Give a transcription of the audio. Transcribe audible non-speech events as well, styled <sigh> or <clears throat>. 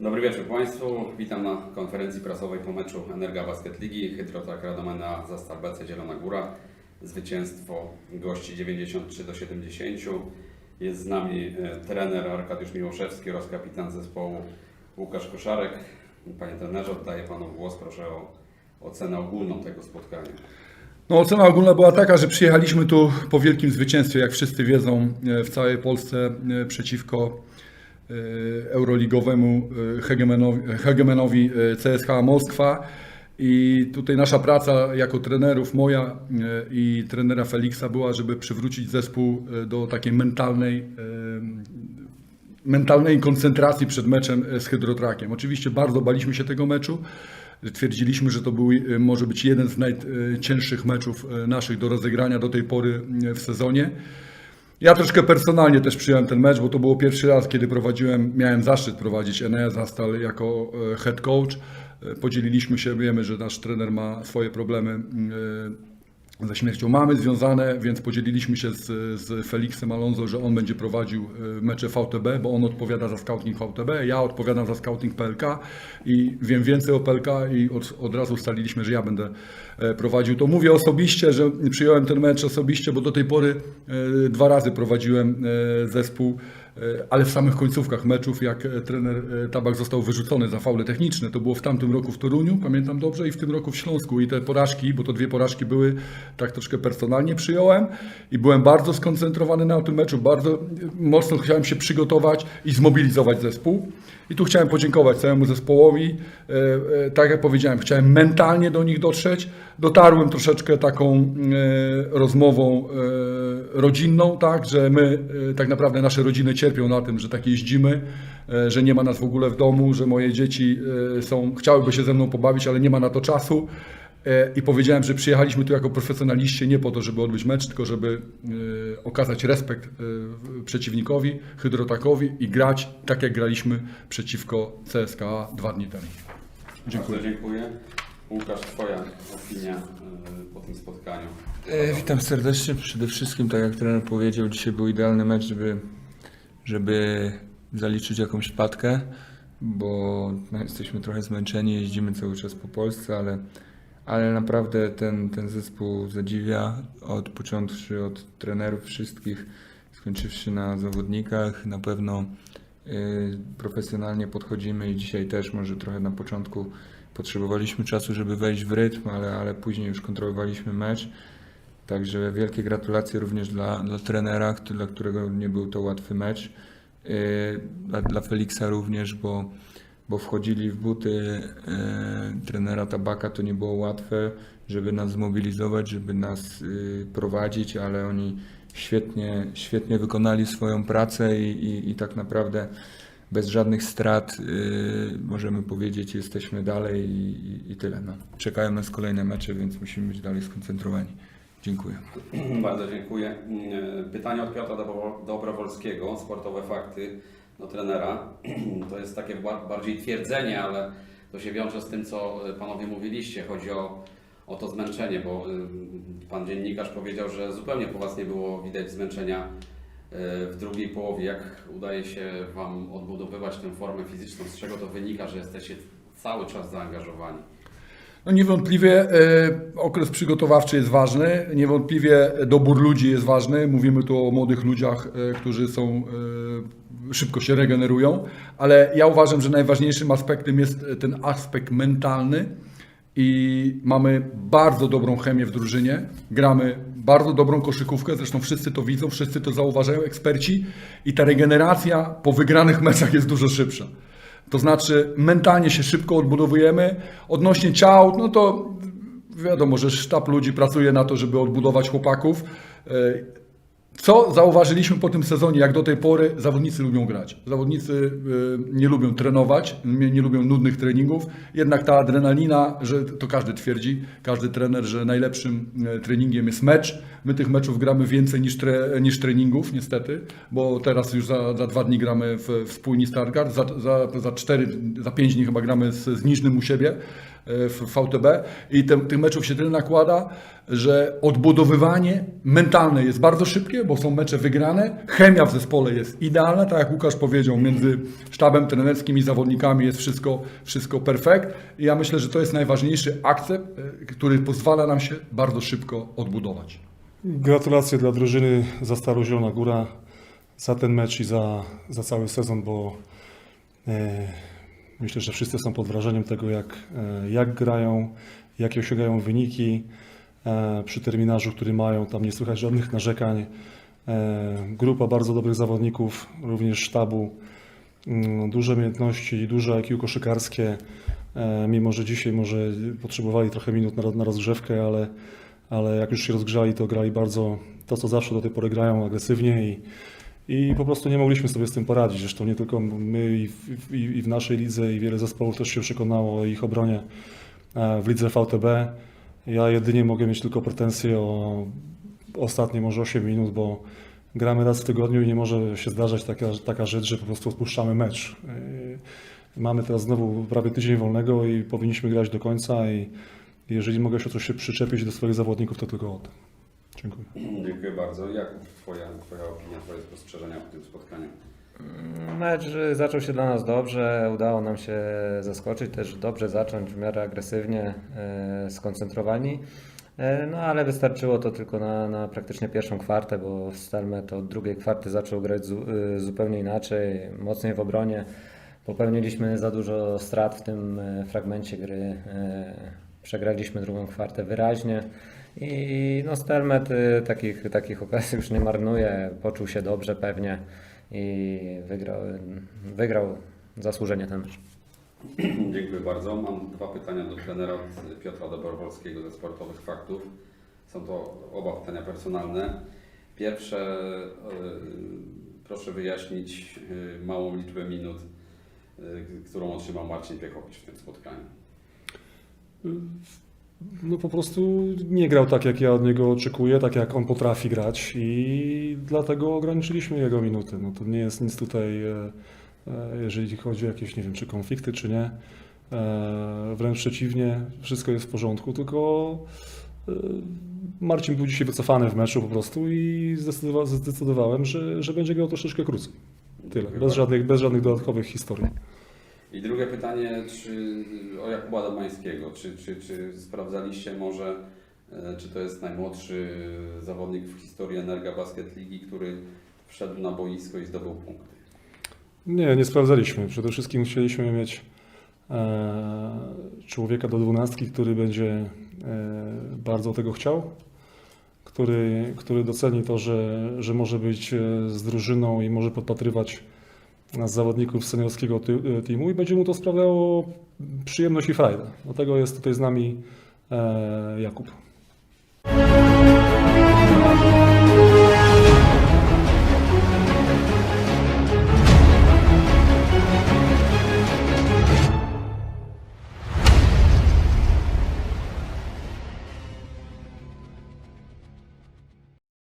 Dobry wieczór Państwu. Witam na konferencji prasowej po meczu Energa Basket Ligi. Hydrotak Radomena Zastal BC Zielona Góra. Zwycięstwo gości 93 do 70. Jest z nami e, trener Arkadiusz Miłoszewski oraz kapitan zespołu Łukasz Koszarek. Panie trenerze, oddaję Panu głos. Proszę o ocenę ogólną tego spotkania. No, ocena ogólna była taka, że przyjechaliśmy tu po wielkim zwycięstwie, jak wszyscy wiedzą, e, w całej Polsce e, przeciwko euroligowemu e, hegemenowi, hegemenowi e, CSK Moskwa. I tutaj nasza praca jako trenerów, moja e, i trenera Feliksa była, żeby przywrócić zespół e, do takiej mentalnej e, mentalnej koncentracji przed meczem e, z Hydrotrakiem. Oczywiście bardzo baliśmy się tego meczu. Twierdziliśmy, że to był, e, może być jeden z najcięższych meczów e, naszych do rozegrania do tej pory e, w sezonie. Ja troszkę personalnie też przyjąłem ten mecz, bo to było pierwszy raz, kiedy prowadziłem, miałem zaszczyt prowadzić Enea Zastal jako e, head coach. E, Podzieliliśmy się, wiemy, że nasz trener ma swoje problemy e, ze śmiercią mamy związane, więc podzieliliśmy się z, z Felixem Alonso, że on będzie prowadził e, mecze VTB, bo on odpowiada za scouting VTB, ja odpowiadam za scouting PLK i wiem więcej o PLK i od, od razu ustaliliśmy, że ja będę e, prowadził. To mówię osobiście, że przyjąłem ten mecz osobiście, bo do tej pory e, dwa razy prowadziłem zespół ale w samych końcówkach meczów, jak e, trener e, Tabak został wyrzucony za faule techniczne, to było w tamtym roku w Toruniu, pamiętam dobrze, i w tym roku w Śląsku. I te porażki, bo to dwie porażki były, tak troszkę personalnie przyjąłem i byłem bardzo skoncentrowany na tym meczu, bardzo e, mocno chciałem się przygotować i zmobilizować zespół. I tu chciałem podziękować całemu zespołowi. E, e, Tak jak powiedziałem, chciałem mentalnie do nich dotrzeć. Dotarłem troszeczkę taką e, rozmową e, rodzinną, tak, że my e, tak naprawdę nasze rodziny cierpią na tym, że tak jeździmy, że nie ma nas w ogóle w domu, że moje dzieci są, chciałyby się ze mną pobawić, ale nie ma na to czasu. I powiedziałem, że przyjechaliśmy tu jako profesjonaliści nie po to, żeby odbyć mecz, tylko żeby okazać respekt przeciwnikowi, Hydrotakowi i grać tak, jak graliśmy przeciwko CSKA dwa dni temu. Dziękuję. Bardzo dziękuję. Łukasz, Twoja opinia e, po tym spotkaniu. E, witam serdecznie. Przede wszystkim, tak jak trener powiedział, dzisiaj był idealny mecz, żeby, żeby zaliczyć jakąś wpadkę, bo no, jesteśmy trochę zmęczeni, jeździmy cały czas po Polsce, ale, ale naprawdę ten, ten zespół zadziwia, od począwszy od trenerów wszystkich, skończywszy na zawodnikach. Na pewno y, profesjonalnie podchodzimy i dzisiaj też może trochę na początku potrzebowaliśmy czasu, żeby wejść w rytm, ale, ale później już kontrolowaliśmy mecz. Także wielkie gratulacje również dla, dla trenera, dla którego nie był to łatwy mecz. Yy, Dla, dla Feliksa również, bo, bo wchodzili w buty yy, trenera Tabaka, to nie było łatwe, żeby nas zmobilizować, żeby nas yy, prowadzić, ale oni świetnie, świetnie wykonali swoją pracę i, i, i tak naprawdę bez żadnych strat yy, możemy powiedzieć, jesteśmy dalej i, i, tyle. No. Czekają nas kolejne mecze, więc musimy być dalej skoncentrowani. Dziękuję. Bardzo dziękuję. Mm, Pytanie od Piotra Dobro- Dobrowolskiego, sportowe fakty do trenera. <clears throat> To jest takie ba- bardziej twierdzenie, ale to się wiąże z tym, co y, panowie mówiliście. Chodzi o, o to zmęczenie, bo y, pan dziennikarz powiedział, że zupełnie po was nie było widać zmęczenia w drugiej połowie. Jak udaje się wam odbudowywać tę formę fizyczną? Z czego to wynika, że jesteście cały czas zaangażowani? No niewątpliwie e, okres przygotowawczy jest ważny, niewątpliwie dobór ludzi jest ważny. Mówimy tu o młodych ludziach, e, którzy są e, szybko się regenerują, ale ja uważam, że najważniejszym aspektem jest ten aspekt mentalny i mamy bardzo dobrą chemię w drużynie. Gramy bardzo dobrą koszykówkę, zresztą wszyscy to widzą, wszyscy to zauważają, eksperci i ta regeneracja po wygranych meczach jest dużo szybsza. To znaczy mentalnie się szybko odbudowujemy. Odnośnie ciał, no to wiadomo, że sztab ludzi pracuje na to, żeby odbudować chłopaków. Co zauważyliśmy po tym sezonie, jak do tej pory, zawodnicy lubią grać. Zawodnicy y, nie lubią trenować, nie, lubią nudnych treningów, jednak ta adrenalina, że to każdy twierdzi, każdy trener, że najlepszym e, treningiem jest mecz. My tych meczów gramy więcej niż, tre, niż treningów, niestety, bo teraz już za, za dwa dni gramy w, w spójni Stargard, za, za, za cztery, za pięć dni chyba gramy z, z Niżnym u siebie. W VTB i te, tych meczów się tyle nakłada, że odbudowywanie mentalne jest bardzo szybkie, bo są mecze wygrane. Chemia w zespole jest idealna, tak jak Łukasz powiedział, między sztabem trenerskim i zawodnikami jest wszystko, wszystko perfekt. I ja myślę, że to jest najważniejszy akcept, e, który pozwala nam się bardzo szybko odbudować. Gratulacje dla drużyny za Starą Zielona Góra, za ten mecz i za, za cały sezon, bo e, myślę, że wszyscy są pod wrażeniem tego, jak, e, jak grają, jakie osiągają wyniki e, przy terminarzu, który mają. Tam nie słychać żadnych narzekań. E, grupa bardzo dobrych zawodników, również sztabu, mm, duże umiejętności, duże IQ koszykarskie, mimo że dzisiaj może potrzebowali trochę minut na, na rozgrzewkę, ale ale jak już się rozgrzali, to grali bardzo to, co zawsze do tej pory grają, agresywnie i, i po prostu nie mogliśmy sobie z tym poradzić. Zresztą nie tylko my i w, i, i w naszej lidze i wiele zespołów też się przekonało o ich obronie e, w lidze VTB. Ja jedynie mogę mieć tylko pretensje o ostatnie może 8 minut, bo gramy raz w tygodniu i nie może się zdarzać taka, taka rzecz, że po prostu odpuszczamy mecz. E, Mamy teraz znowu prawie tydzień wolnego i powinniśmy grać do końca i jeżeli mogę się coś się przyczepić do swoich zawodników, to tylko o tym. Dziękuję. Dziękuję bardzo. Jakub, twoja, twoja opinia, Twoje spostrzeżenia po tym spotkaniu? Mecz y, zaczął się dla nas dobrze, udało nam się zaskoczyć, też dobrze zacząć, w miarę agresywnie, e, skoncentrowani. E, No ale wystarczyło to tylko na, na praktycznie pierwszą kwartę, bo Stelmet od drugiej kwarty zaczął grać zu, y, zupełnie inaczej, mocniej w obronie. Popełniliśmy za dużo strat w tym e, fragmencie gry. e, Przegraliśmy drugą kwartę wyraźnie. I no Stelmet y, takich, takich okazji już nie marnuje, poczuł się dobrze pewnie i wygrał, wygrał zasłużenie ten mecz. Dziękuję bardzo. Mam dwa pytania do trenera od Piotra Dobrowolskiego ze Sportowych Faktów. Są to oba pytania personalne. Pierwsze, e, proszę wyjaśnić e, małą liczbę minut, którą otrzymał Marcin Piechowicz w tym spotkaniu. No po prostu nie grał tak, jak ja od niego oczekuję, tak jak on potrafi grać i dlatego ograniczyliśmy jego minuty. No to nie jest nic tutaj, e, e, jeżeli chodzi o jakieś, nie wiem, czy konflikty, czy nie. E, Wręcz przeciwnie, wszystko jest w porządku, tylko Marcin był dzisiaj wycofany w meczu po prostu i zdecydowa- zdecydowałem, że, że będzie grał troszeczkę krócej. Tyle, bez bardzo. żadnych, bez żadnych dodatkowych historii. I drugie pytanie, czy o Jakuba Domańskiego, czy, czy, czy sprawdzaliście może, e, czy to jest najmłodszy zawodnik w historii Energa Basket Ligi, który wszedł na boisko i zdobył punkty? Nie, nie sprawdzaliśmy. Przede wszystkim chcieliśmy mieć e, człowieka do dwunastki, który będzie e, bardzo tego chciał, który, który doceni to, że, że może być z drużyną i może podpatrywać nas zawodników seniorskiego e, teamu i będzie mu to sprawiało przyjemność i frajdę. Dlatego jest tutaj z nami e, Jakub.